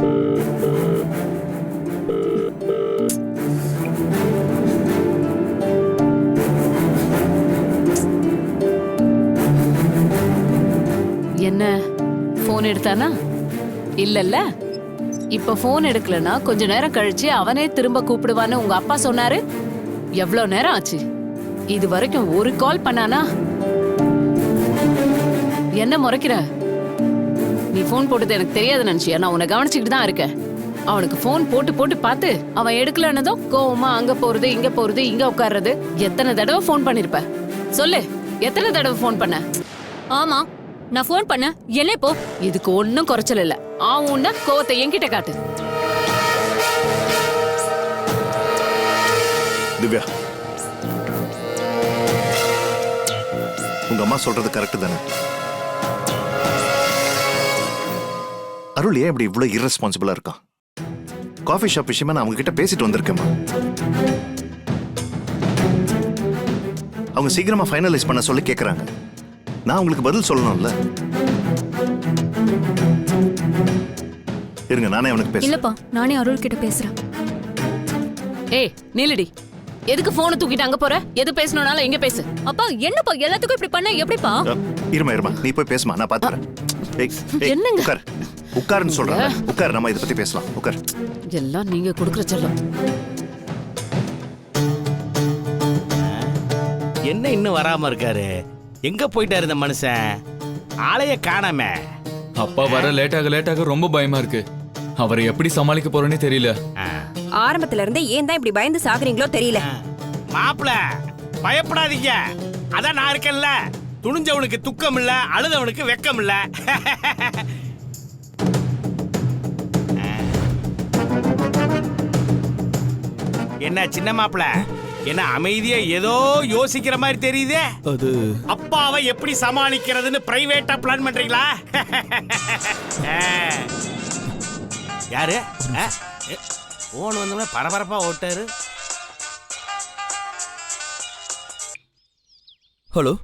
என்ன? ஃபோன் எடுத்தானா? இல்லல்ல. இப்ப ஃபோன் எடுக்கலனா கொஞ்ச நேரம் கழிச்சு அவனே திரும்ப கூப்பிடுவான்னு உங்க அப்பா சொன்னாரு. எவ்வளோ நேரம் ஆச்சு? இது வரைக்கும் ஒரு கால் பண்ணானா? என்ன முறைக்கிற? நீ ஃபோன் போட்டது எனக்கு தெரியாது நினைச்சியா? நான் உன்னை கவனிச்சுக்கிட்டு தான் இருக்கேன். அவனுக்கு ஃபோன் போட்டு போட்டு பார்த்து அவன் எடுக்கலன்னதும் கோவமா அங்க போறது இங்க போறது இங்க உட்கார்றது எத்தனை தடவை ஃபோன் பண்ணிருப்ப? சொல்லு எத்தனை தடவை ஃபோன் பண்ண? ஆமா நான் ஃபோன் பண்ண. என்ன இப்போ இதுக்கு ஒன்னும் குறைச்சல் இல்ல. ஆவுன்னா கோவத்தை என்கிட்ட காட்டு. திவ்யா. உங்க அம்மா சொல்றது கரெக்ட் தானே? அருள் ஏன் இப்படி இவ்வளவு irresponsible-ஆ இருக்கான் காஃபி ஷாப் விஷயமா நான் அவங்க கிட்ட பேசிட்டு வந்திருக்கேம்மா. அவங்க சீக்கிரமா ஃபைனலைஸ் பண்ண சொல்லி கேக்குறாங்க. நான் உங்களுக்கு பதில் சொல்லணும்ல? இருங்க நானே அவனுக்கு பேசுறேன். இல்லப்பா நானே அருள் கிட்ட பேசுறேன். ஏய் நீலடி எதுக்கு போனை தூக்கிட்டு அங்க போற? எது பேசணும்னாலும் எங்க பேசு. அப்பா என்னப்பா எல்லாத்துக்கும் இப்படி பண்ண எப்படிப்பா? இருமா இருமா நீ போய் பேசுமா நான் பாத்துறேன் என்னங்க? உட்கார் உட்காருன்னு சொல்றேன் உட்கார் நம்ம இதை பத்தி பேசலாம். உட்கார். எல்லாம் நீங்க கொடுக்குற செல்லம். என்ன இன்னும் வராம இருக்காரு? எங்க போயிட்டாரு இந்த மனுஷன்? ஆளைய காணாம. அப்பா வர லேட்டாக லேட்டாக ரொம்ப பயமா இருக்கு. அவரை எப்படி சமாளிக்க போறேன்னே தெரியல. ஆரம்பத்துல இருந்தே ஏன் தான் இப்படி பயந்து சாகுறீங்களோ தெரியல. மாப்பிள பயப்படாதீங்க. அதான் நான் இருக்கேன்ல. துணிஞ்சவனுக்கு துக்கம் இல்ல அழுதவனுக்கு வெக்கம் இல்ல என்ன சின்ன மாப்பிள? என்ன அமைதியா ஏதோ யோசிக்கிற மாதிரி தெரியுதே? அது அப்பாவை எப்படி சமாளிக்கிறதுன்னு பிரைவேட்டா பிளான் பண்றீங்களா. யாரு? போன் வந்தோம்னா பரபரப்பா ஓட்டாரு. ஹலோ?